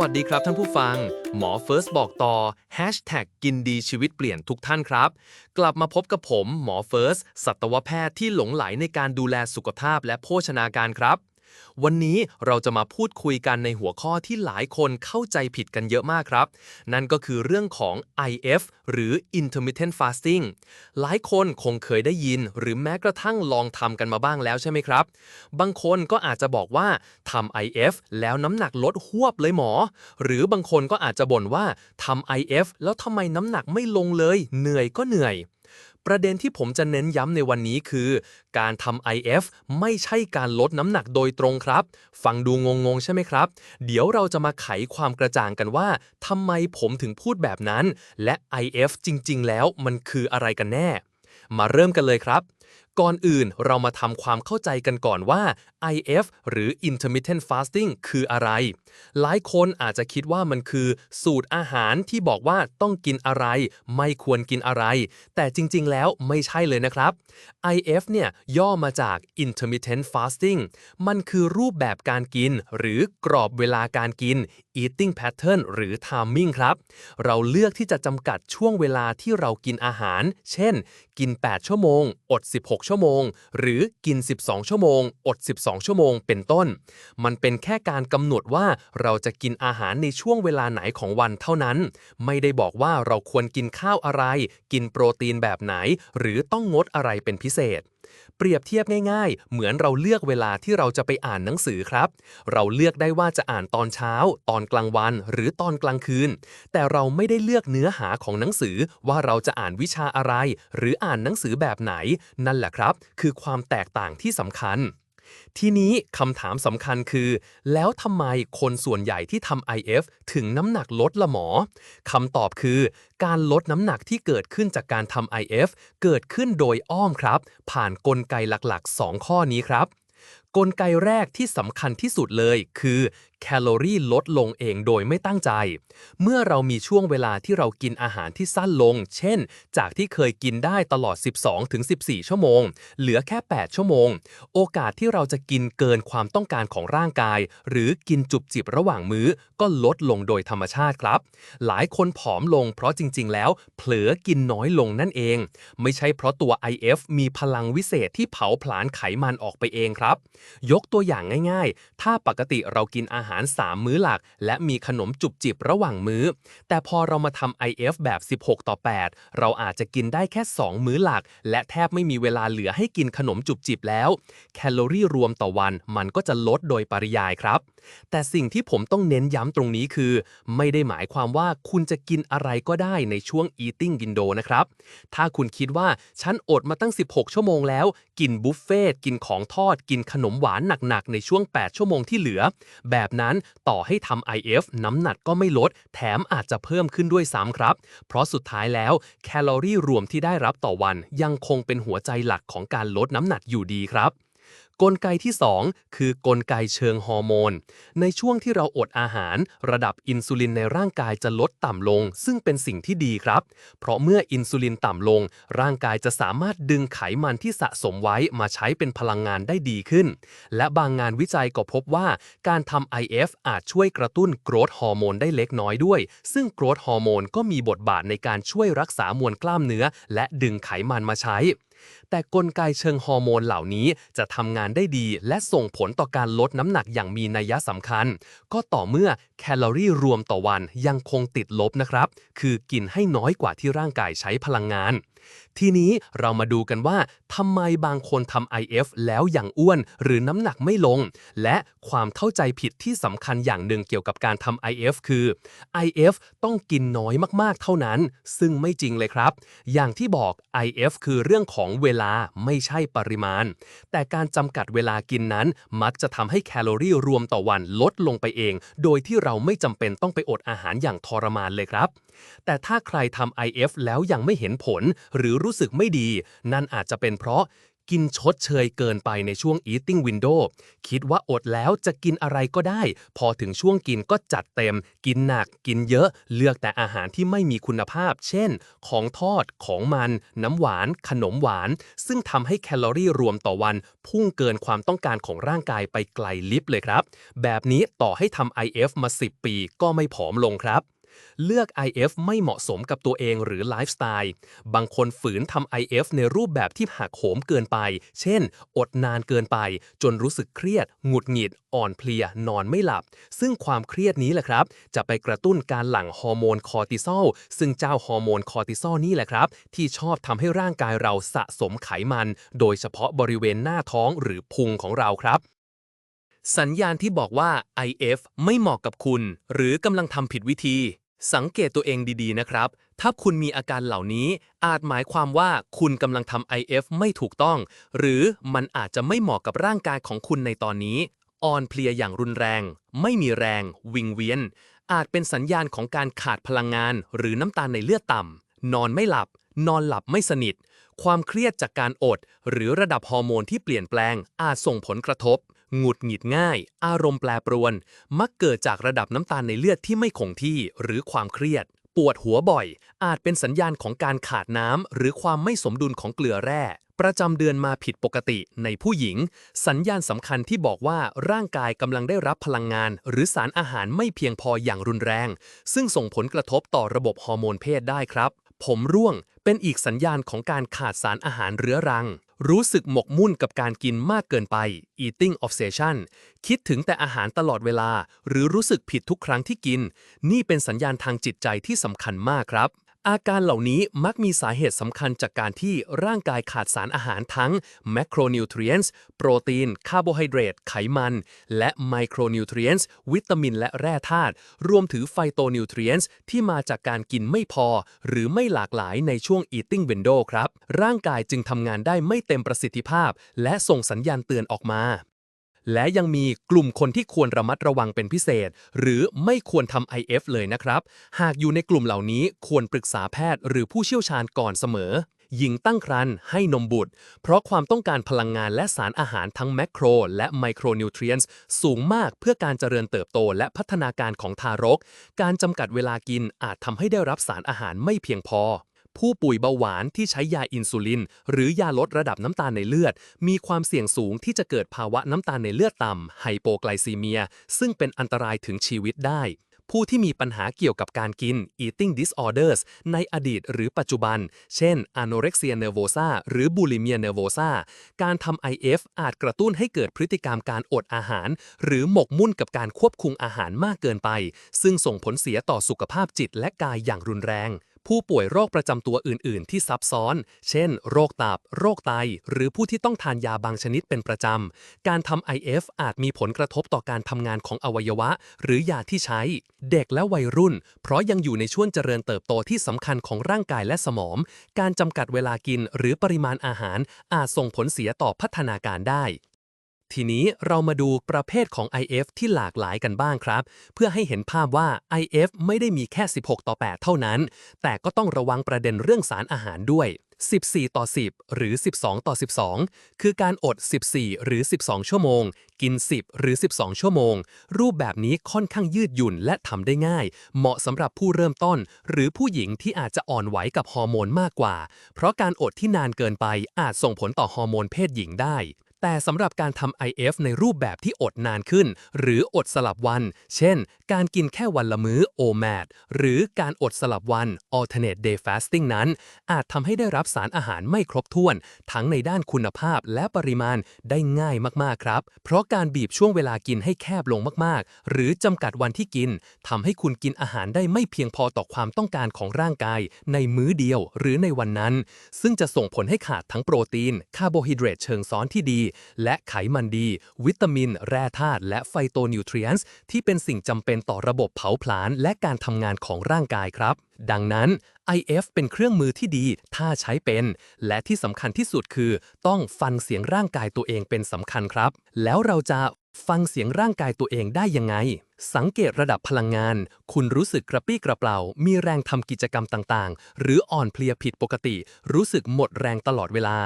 วัสดีครับท่านผู้ฟัง หมอเฟิร์สบอกต่อ Hashtag กินดีชีวิตเปลี่ยนทุกท่านครับ กลับมาพบกับผมหมอเฟิร์สสัตวแพทย์ที่หลงไหลในการดูแลสุขภาพและโภชนาการครับ วันนี้เราจะมาพูดคุยกันในหัวข้อที่หลายคนเข้าใจผิดกันเยอะมากครับ นั่นก็คือเรื่องของ IF หรือ intermittent fasting หลายคนคงเคยได้ยิน หรือแม้กระทั่งลองทำกันมาบ้างแล้วใช่ไหมครับ บางคนก็อาจจะบอกว่าทำ IF แล้วน้ำหนักลดหวบเลยหมอ หรือบางคนก็อาจจะบ่นว่าทำ IF แล้วทำไมน้ำหนักไม่ลงเลย เหนื่อยก็เหนื่อย ประเด็นที่ผมจะเน้นย้ำในวันนี้คือ การทำ IF ไม่ใช่การลดน้ำหนักโดยตรงครับ ฟังดูงงๆ ใช่ไหมครับ เดี๋ยวเราจะมาไขความกระจ่างกันว่าทำไมผมถึงพูดแบบนั้น และ IF จริงๆ แล้วมันคืออะไรกันแน่ มาเริ่มกันเลยครับ ก่อนอื่นเรามาทำความเข้าใจกันก่อนว่า IF หรือ intermittent fasting คืออะไร หลายคนอาจจะคิดว่ามันคือ สูตรอาหารที่บอกว่าต้องกินอะไร ไม่ควรกินอะไร แต่จริง ๆ แล้วไม่ใช่เลยนะครับ IF เนี่ยย่อมาจาก intermittent fasting มันคือรูปแบบการกิน หรือกรอบเวลาการกิน eating pattern หรือ timing ครับ เราเลือกที่จะจำกัดช่วงเวลาที่เรากินอาหาร เช่น กิน 8 ชั่วโมง อด 16 ชั่วโมง หรือกิน 12 ชั่วโมง อด 12 ชั่วโมง เป็นต้น มันเป็นแค่การกำหนดว่าเราจะกินอาหารในช่วงเวลาไหนของวันเท่านั้น ไม่ได้บอกว่าเราควรกินข้าวอะไร กินโปรตีนแบบไหน หรือต้องงดอะไรเป็นพิเศษ เปรียบเทียบง่ายๆ เหมือนเราเลือกเวลาที่เราจะไปอ่านหนังสือครับ เราเลือกได้ว่าจะอ่านตอนเช้า ตอนกลางวัน หรือตอนกลางคืน แต่เราไม่ได้เลือกเนื้อหาของหนังสือว่าเราจะอ่านวิชาอะไร หรืออ่านหนังสือแบบไหน นั่นแหละครับ คือความแตกต่างที่สำคัญ ทีนี้คำถามสำคัญคือ แล้วทำไมคนส่วนใหญ่ที่ทำ IF ถึงน้ำหนักลดละหมอคำตอบคือ การลดน้ำหนักที่เกิดขึ้นจากการทำ IF เกิดขึ้นโดยอ้อมครับ ผ่านนกลไกหลักๆ 2 ข้อนี้ครับกลไกแรกที่สำคัญที่สุดเลย คือ แคลอรี่ลดลงเองโดยไม่ตั้งใจ เมื่อเรามีช่วงเวลาที่เรากินอาหารที่สั้นลง เช่น จากที่เคยกินได้ตลอด 12-14 ชั่วโมง เหลือแค่ 8 ชั่วโมง โอกาสที่เราจะกินเกินความต้องการของร่างกาย หรือกินจุบจิบระหว่างมื้อ ก็ลดลงโดยธรรมชาติครับ หลายคนผอมลงเพราะจริง ๆ แล้ว เผลอกินน้อยลงนั่นเอง ไม่ใช่เพราะตัว IF มีพลังวิเศษที่เผาผลาญไขมันออกไปเองครับ ยกตัวอย่างง่าย ๆ ถ้าปกติเรากินอาหาร3มื้อหลัก และมีขนมจุบจิบระหว่างมื้อ แต่พอเรามาทำ IF แบบ 16 ต่อ 8 เราอาจจะกินได้แค่ 2 มื้อหลัก และแทบไม่มีเวลาเหลือให้กินขนมจุบจิบแล้ว แคลอรี่รวมต่อวันมันก็จะลดโดยปริยายครับ แต่สิ่งที่ผมต้องเน้นย้ำตรงนี้คือ ไม่ได้หมายความว่าคุณจะกินอะไรก็ได้ในช่วง eating window นะครับ ถ้าคุณคิดว่าฉันอดมาตั้ง 16 ชั่วโมงแล้ว กินบุฟเฟ่ต์กินของทอด กินขนมหวานหนักๆ ในช่วง 8 ชั่วโมงที่เหลือ แบบนั้นต่อให้ทำ IF น้ำหนักก็ไม่ลด แถมอาจจะเพิ่มขึ้นด้วยซ้ำครับ เพราะสุดท้ายแล้วแคลอรี่รวมที่ได้รับต่อวัน ยังคงเป็นหัวใจหลักของการลดน้ำหนักอยู่ดีครับ กลไกที่ 2 คือกลไกเชิงฮอร์โมน ในช่วงที่เราอดอาหาร ระดับอินซูลินในร่างกายจะลดต่ำลง ซึ่งเป็นสิ่งที่ดีครับ เพราะเมื่ออินซูลินต่ำลง ร่างกายจะสามารถดึงไขมันที่สะสมไว้มาใช้เป็นพลังงานได้ดีขึ้น และบางงานวิจัยก็พบว่าการทำ IF อาจช่วยกระตุ้นโกรทฮอร์โมนได้เล็กน้อยด้วย ซึ่งโกรทฮอร์โมนก็มีบทบาทในการช่วยรักษามวลกล้ามเนื้อ และดึงไขมันมาใช้ แต่กลไกเชิงฮอร์โมนเหล่านี้จะทำงานได้ดี และส่งผลต่อการลดน้ำหนักอย่างมีนัยสำคัญ ก็ต่อเมื่อแคลอรี่รวมต่อวันยังคงติดลบนะครับ คือกินให้น้อยกว่าที่ร่างกายใช้พลังงาน ทีนี้เรามาดูกันว่าทำไมบางคนทำ IF แล้วยังอ้วนหรือน้ำหนักไม่ลง และความเข้าใจผิดที่สำคัญอย่างหนึ่งเกี่ยวกับการทำ IF คือ IF ต้องกินน้อยมากๆเท่านั้น ซึ่งไม่จริงเลยครับ อย่างที่บอก IF คือเรื่องของเวลาไม่ใช่ปริมาณ แต่การจำกัดเวลากินนั้น มักจะทำให้แคลอรี่รวมต่อวันลดลงไปเอง โดยที่เราไม่จำเป็นต้องไปอดอาหารอย่างทรมานเลยครับแต่ถ้าใครทำ IF แล้วยังไม่เห็นผล หรือรู้สึกไม่ดี นั่นอาจจะเป็นเพราะกินชดเชยเกินไปในช่วง eating window คิดว่าอดแล้วจะกินอะไรก็ได้ พอถึงช่วงกินก็จัดเต็ม กินหนัก กินเยอะ เลือกแต่อาหารที่ไม่มีคุณภาพ เช่น ของทอด ของมัน น้ำหวาน ขนมหวาน ซึ่งทำให้แคลอรี่รวมต่อวัน พุ่งเกินความต้องการของร่างกายไปไกลลิฟต์เลยครับ แบบนี้ต่อให้ทำ IF มา 10 ปีก็ไม่ผอมลงครับ เลือก IF ไม่เหมาะสมกับตัวเองหรือไลฟ์สไตล์ บางคนฝืนทำ IF ในรูปแบบที่หักโหมเกินไป เช่น อดนานเกินไป จนรู้สึกเครียด หงุดหงิด อ่อนเพลีย นอนไม่หลับ ซึ่งความเครียดนี้แหละครับ จะไปกระตุ้นการหลั่งฮอร์โมนคอร์ติซอล ซึ่งเจ้าฮอร์โมนคอร์ติซอลนี่แหละครับ ที่ชอบทำให้ร่างกายเราสะสมไขมัน โดยเฉพาะบริเวณหน้าท้องหรือพุงของเราครับสัญญาณที่บอกว่า IF ไม่เหมาะกับคุณ หรือกำลังทำผิดวิธี สังเกตตัวเองดีๆนะครับ ถ้าคุณมีอาการเหล่านี้ อาจหมายความว่าคุณกำลังทำ IF ไม่ถูกต้อง หรือมันอาจจะไม่เหมาะกับร่างกายของคุณในตอนนี้ อ่อนเพลียอย่างรุนแรง ไม่มีแรง วิงเวียน อาจเป็นสัญญาณของการขาดพลังงาน หรือน้ำตาลในเลือดต่ำ นอนไม่หลับ นอนหลับไม่สนิท ความเครียดจากการอด หรือระดับฮอร์โมนที่เปลี่ยนแปลง อาจส่งผลกระทบ หงุดหงิดง่าย อารมณ์แปรปรวน มักเกิดจากระดับน้ำตาลในเลือดที่ไม่คงที่หรือความเครียด ปวดหัวบ่อย อาจเป็นสัญญาณของการขาดน้ำหรือความไม่สมดุลของเกลือแร่ ประจำเดือนมาผิดปกติในผู้หญิง สัญญาณสำคัญที่บอกว่าร่างกายกำลังได้รับพลังงาน หรือสารอาหารไม่เพียงพออย่างรุนแรง ซึ่งส่งผลกระทบต่อระบบฮอร์โมนเพศได้ครับ ผมร่วง เป็นอีกสัญญาณของการขาดสารอาหารเรื้อรัง รู้สึกหมกมุ่นกับการกินมากเกินไป eating obsession คิดถึงแต่อาหารตลอดเวลา หรือรู้สึกผิดทุกครั้งที่กิน นี่เป็นสัญญาณทางจิตใจที่สำคัญมากครับ อาการเหล่านี้มักมีสาเหตุสำคัญจากการที่ร่างกายขาดสารอาหารทั้ง macronutrients โปรตีน คาร์โบไฮเดรต ไขมัน และ micronutrients วิตามินและแร่ธาตุ รวมถึงไฟโตนิวทรีนส์ที่มาจากการกินไม่พอ หรือไม่หลากหลายในช่วง eating window ครับ ร่างกายจึงทำงานได้ไม่เต็มประสิทธิภาพ และส่งสัญญาณเตือนออกมา และยังมีกลุ่มคนที่ควรระมัดระวังเป็นพิเศษ หรือไม่ควรทำ IF เลยนะครับ หากอยู่ในกลุ่มเหล่านี้ควรปรึกษาแพทย์หรือผู้เชี่ยวชาญก่อนเสมอหญิงตั้งครรภ์ให้นมบุตร เพราะความต้องการพลังงานและสารอาหารทั้งแมคโครและไมโครนิวทรีนส์สูงมากเพื่อการเจริญเติบโตและพัฒนาการของทารก การจำกัดเวลากินอาจทำให้ได้รับสารอาหารไม่เพียงพอ ผู้ป่วยเบาหวานที่ใช้ยาอินซูลิน หรือยาลดระดับน้ำตาลในเลือด มีความเสี่ยงสูงที่จะเกิดภาวะน้ำตาลในเลือดต่ำไฮโปไกลซีเมีย ซึ่งเป็นอันตรายถึงชีวิตได้ ผู้ที่มีปัญหาเกี่ยวกับการกิน eating disorders ในอดีตหรือปัจจุบัน เช่น anorexia nervosa หรือ bulimia nervosa การทำ IF อาจกระตุ้นให้เกิดพฤติกรรมการอดอาหาร หรือหมกมุ่นกับการควบคุมอาหารมากเกินไป ซึ่งส่งผลเสียต่อสุขภาพจิตและกายอย่างรุนแรง ผู้ป่วยโรคประจำตัวอื่น ๆ ที่ซับซ้อน เช่น โรคตับ โรคไต หรือผู้ที่ต้องทานยาบางชนิดเป็นประจำ การทำ IF อาจมีผลกระทบต่อการทำงานของอวัยวะ หรือยาที่ใช้ เด็กและวัยรุ่น เพราะยังอยู่ในช่วงเจริญเติบโตที่สำคัญของร่างกายและสมอง การจำกัดเวลากินหรือปริมาณอาหารอาจส่งผลเสียต่อพัฒนาการได้ ทีนี้เรามาดูประเภทของ IF ที่หลากหลายกันบ้างครับ เพื่อให้เห็นภาพว่า IF ไม่ได้มีแค่ 16 ต่อ 8 เท่านั้น แต่ก็ต้องระวังประเด็นเรื่องสารอาหารด้วย 14 ต่อ 10 หรือ 12 ต่อ 12 คือการอด 14 หรือ 12 ชั่วโมง กิน 10 หรือ 12 ชั่วโมง รูปแบบนี้ค่อนข้างยืดหยุ่นและทำได้ง่าย เหมาะสำหรับผู้เริ่มต้น หรือผู้หญิงที่อาจจะอ่อนไหวกับฮอร์โมนมากกว่า เพราะการอดที่นานเกินไปอาจส่งผลต่อฮอร์โมนเพศหญิงได้ แต่สำหรับการทำ IF ในรูปแบบที่อดนานขึ้น หรืออดสลับวัน เช่น การกินแค่วันละมื้อ OMAD หรือการอดสลับวัน Alternate Day Fasting นั้น อาจทำให้ได้รับสารอาหารไม่ครบถ้วน ทั้งในด้านคุณภาพและปริมาณได้ง่ายมาก ๆ ครับ เพราะการบีบช่วงเวลากินให้แคบลงมาก ๆ หรือจำกัดวันที่กินทำให้คุณกินอาหารได้ไม่เพียงพอต่อความต้องการของร่างกาย ในมื้อเดียวหรือในวันนั้น ซึ่งจะส่งผลให้ขาดทั้งโปรตีน คาร์โบไฮเดรตเชิงซ้อนที่ดีและไขมันดี วิตามิน แร่ธาตุและไฟโตนิวทรีนส์ที่เป็นสิ่งจำเป็นต่อระบบเผาผลาญและการทำงานของร่างกายครับ ดังนั้น IF เป็นเครื่องมือที่ดีถ้าใช้เป็น และที่สำคัญที่สุดคือ ต้องฟังเสียงร่างกายตัวเองเป็นสำคัญครับ แล้วเราจะฟังเสียงร่างกายตัวเองได้ยังไง สังเกตระดับพลังงาน คุณรู้สึกกระปี้กระเปร่ามีแรงทำกิจกรรมต่างๆ หรืออ่อนเพลียผิดปกติ รู้สึกหมดแรงตลอดเวลา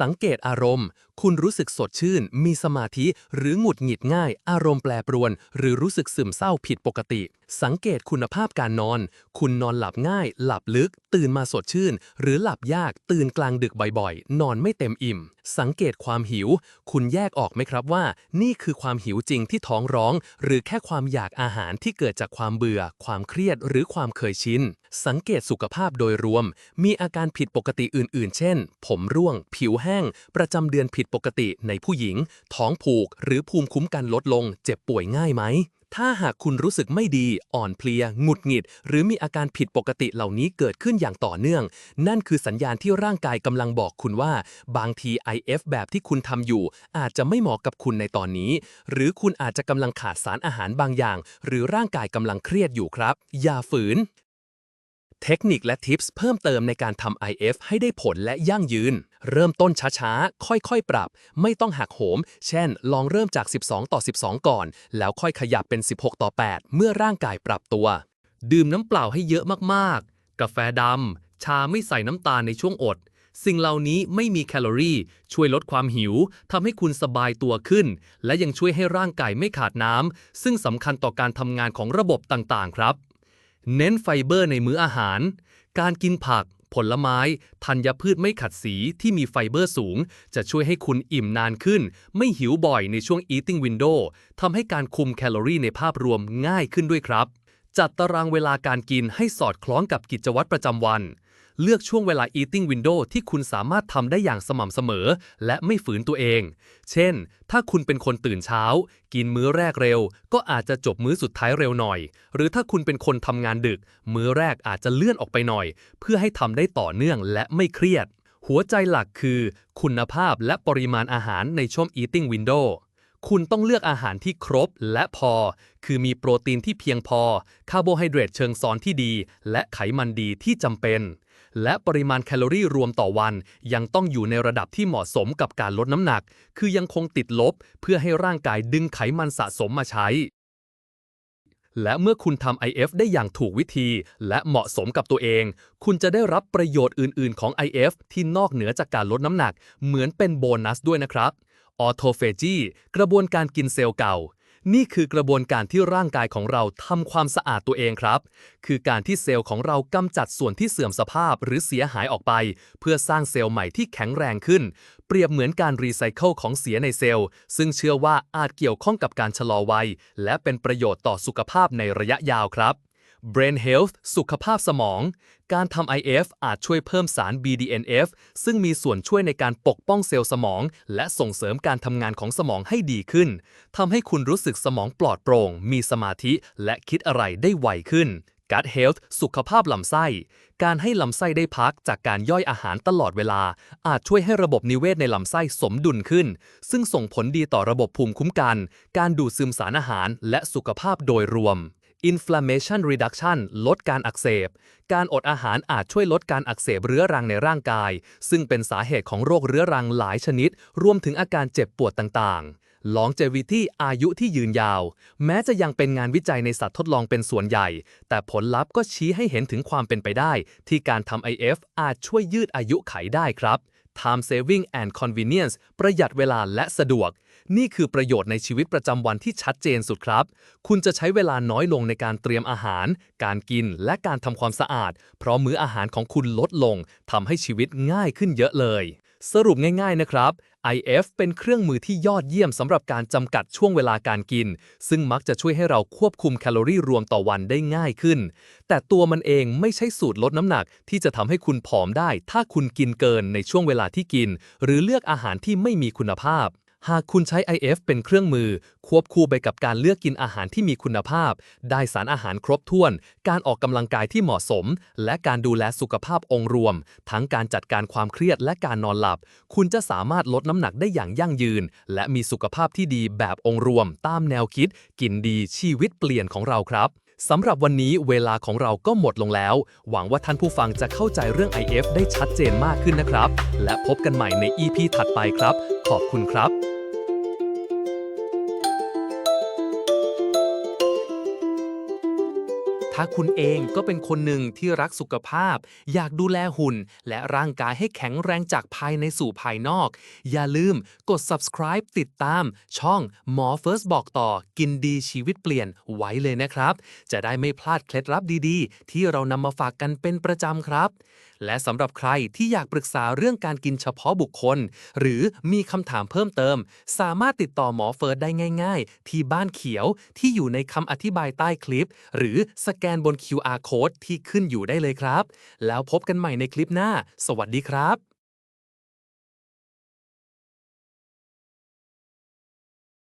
สังเกตอารมณ์ คุณรู้สึกสดชื่น มีสมาธิ หรือหงุดหงิดง่าย อารมณ์แปรปรวน หรือรู้สึกซึมเศร้าผิดปกติ สังเกตคุณภาพการนอน คุณนอนหลับง่าย หลับลึก ตื่นมาสดชื่น หรือหลับยาก ตื่นกลางดึกบ่อยๆ นอนไม่เต็มอิ่ม สังเกตความหิว คุณแยกออกไหมครับว่า นี่คือความหิวจริงที่ท้องร้อง หรือแค่ความอยากอาหารที่เกิดจากความเบื่อ ความเครียด หรือความเคยชิน สังเกตสุขภาพโดยรวม มีอาการผิดปกติอื่น ๆ เช่น ผมร่วง ผิวแห้ง ประจำเดือนผิดปกติในผู้หญิง ท้องผูก หรือภูมิคุ้มกันลดลง เจ็บป่วยง่ายไหม ถ้าหากคุณรู้สึกไม่ดี อ่อนเพลีย หงุดหงิด หรือมีอาการผิดปกติเหล่านี้เกิดขึ้นอย่างต่อเนื่อง นั่นคือสัญญาณที่ร่างกายกำลังบอกคุณว่า บางที IF แบบที่คุณทำอยู่ อาจจะไม่เหมาะกับคุณในตอนนี้ หรือคุณอาจจะกำลังขาดสารอาหารบางอย่าง หรือร่างกายกำลังเครียดอยู่ครับ อย่าฝืน เทคนิคและทิปส์เพิ่มเติมในการทำ IF ให้ได้ผลและยั่งยืน เริ่มต้นช้าๆ ค่อยๆ ปรับ ไม่ต้องหักโหม เช่น ลองเริ่มจาก 12 ต่อ 12 ก่อน แล้วค่อยขยับเป็น 16 ต่อ 8 เมื่อร่างกายปรับตัว ดื่มน้ำเปล่าให้เยอะมากๆ กาแฟดำ ชาไม่ใส่น้ำตาลในช่วงอด สิ่งเหล่านี้ไม่มีแคลอรี่ ช่วยลดความหิวทำให้คุณสบายตัวขึ้น และยังช่วยให้ร่างกายไม่ขาดน้ำซึ่งสำคัญต่อการทำงานของระบบต่างๆ ครับ เน้นไฟเบอร์ในมื้ออาหาร การกินผัก ผลไม้ ธัญพืชไม่ขัดสีที่มีไฟเบอร์สูง จะช่วยให้คุณอิ่มนานขึ้น ไม่หิวบ่อยในช่วง eating window ทำให้การคุมแคลอรี่ในภาพรวมง่ายขึ้นด้วยครับ จัดตารางเวลาการกินให้สอดคล้องกับกิจวัตรประจำวัน เลือกช่วงเวลา eating window ที่คุณสามารถทำได้อย่างสม่ำเสมอ และไม่ฝืนตัวเอง เช่น ถ้าคุณเป็นคนตื่นเช้า กินมื้อแรกเร็ว ก็อาจจะจบมื้อสุดท้ายเร็วหน่อย หรือถ้าคุณเป็นคนทำงานดึก มื้อแรกอาจจะเลื่อนออกไปหน่อย เพื่อให้ทำได้ต่อเนื่องและไม่เครียด หัวใจหลักคือ คุณภาพและปริมาณอาหารในช่วง eating window คุณต้องเลือกอาหารที่ครบและพอ คือมีโปรตีนที่เพียงพอ คาร์โบไฮเดรตเชิงซ้อนที่ดี และไขมันดีที่จำเป็น และปริมาณแคลอรี่รวมต่อวัน ยังต้องอยู่ในระดับที่เหมาะสมกับการลดน้ำหนัก คือยังคงติดลบ เพื่อให้ร่างกายดึงไขมันสะสมมาใช้ และเมื่อคุณทำ IF ได้อย่างถูกวิธี และเหมาะสมกับตัวเอง คุณจะได้รับประโยชน์อื่น ๆ ของ IF ที่นอกเหนือจากการลดน้ำหนัก เหมือนเป็นโบนัสด้วยนะครับออโทเฟจีกระบวนการกินเซลล์เก่า นี่คือกระบวนการที่ร่างกายของเราทำความสะอาดตัวเองครับ คือการที่เซลล์ของเรากำจัดส่วนที่เสื่อมสภาพหรือเสียหายออกไป เพื่อสร้างเซลล์ใหม่ที่แข็งแรงขึ้น เปรียบเหมือนการรีไซเคิลของเสียในเซลล์ ซึ่งเชื่อว่าอาจเกี่ยวข้องกับการชะลอวัย และเป็นประโยชน์ต่อสุขภาพในระยะยาวครับ Brain Health สุขภาพสมอง การทำ IF อาจช่วยเพิ่มสาร BDNF ซึ่งมีส่วนช่วยในการปกป้องเซลล์สมอง และส่งเสริมการทำงานของสมองให้ดีขึ้น ทำให้คุณรู้สึกสมองปลอดโปร่ง มีสมาธิ และคิดอะไรได้ไวขึ้น Gut Health สุขภาพลำไส้ การให้ลำไส้ได้พักจากการย่อยอาหารตลอดเวลา อาจช่วยให้ระบบนิเวศในลำไส้สมดุลขึ้น ซึ่งส่งผลดีต่อระบบภูมิคุ้มกัน การดูดซึมสารอาหาร และสุขภาพโดยรวม inflammation reduction ลดการอักเสบ การอดอาหารอาจช่วยลดการอักเสบเรื้อรังในร่างกาย ซึ่งเป็นสาเหตุของโรคเรื้อรังหลายชนิด รวมถึงอาการเจ็บปวดต่างๆ longevity อายุที่ยืนยาว แม้จะยังเป็นงานวิจัยในสัตว์ทดลองเป็นส่วนใหญ่ แต่ผลลัพธ์ก็ชี้ให้เห็นถึงความเป็นไปได้ ที่การทำ IF อาจช่วยยืดอายุไขได้ครับ time saving and convenience ประหยัดเวลาและสะดวก นี่คือประโยชน์ในชีวิตประจำวันที่ชัดเจนสุดครับ คุณจะใช้เวลาน้อยลงในการเตรียมอาหาร การกิน และการทำความสะอาด เพราะมื้ออาหารของคุณลดลงทำให้ชีวิตง่ายขึ้นเยอะเลย สรุปง่ายๆนะครับ IF เป็นเครื่องมือที่ยอดเยี่ยมสำหรับการจำกัดช่วงเวลาการกิน ซึ่งมักจะช่วยให้เราควบคุมแคลอรี่รวมต่อวันได้ง่ายขึ้น แต่ตัวมันเองไม่ใช่สูตรลดน้ำหนักที่จะทำให้คุณผอมได้ ถ้าคุณกินเกินในช่วงเวลาที่กิน หรือเลือกอาหารที่ไม่มีคุณภาพ หากคุณใช้ IF เป็นเครื่องมือ ควบคู่ไปกับการเลือกกินอาหารที่มีคุณภาพ ได้สารอาหารครบถ้วน การออกกำลังกายที่เหมาะสม และการดูแลสุขภาพองค์รวม ทั้งการจัดการความเครียดและการนอนหลับ คุณจะสามารถลดน้ำหนักได้อย่างยั่งยืน และมีสุขภาพที่ดีแบบองค์รวม ตามแนวคิด กินดีชีวิตเปลี่ยนของเราครับสำหรับวันนี้เวลาของเราก็หมดลงแล้ว หวังว่าท่านผู้ฟังจะเข้าใจเรื่อง IF ได้ชัดเจนมากขึ้นนะครับ และพบกันใหม่ใน EP ถัดไปครับ ขอบคุณครับ ถ้าคุณเองก็เป็นคนหนึ่งที่รักสุขภาพ อยากดูแลหุ่น และร่างกายให้แข็งแรงจากภายในสู่ภายนอก อย่าลืมกด subscribe ติดตาม ช่องหมอเฟิร์สบอกต่อกินดีชีวิตเปลี่ยนไว้เลยนะครับ จะได้ไม่พลาดเคล็ดลับดีๆ ที่เรานำมาฝากกันเป็นประจำครับ และสำหรับใครที่อยากปรึกษาเรื่องการกินเฉพาะบุคคล หรือมีคำถามเพิ่มเติม สามารถติดต่อหมอเฟิร์สได้ง่าย ๆ ที่บ้านเขียวที่อยู่ในคำอธิบายใต้คลิป หรือสแกนบน QR code ที่ขึ้นอยู่ได้เลยครับ แล้วพบกันใหม่ในคลิปหน้า สวัสดีครับ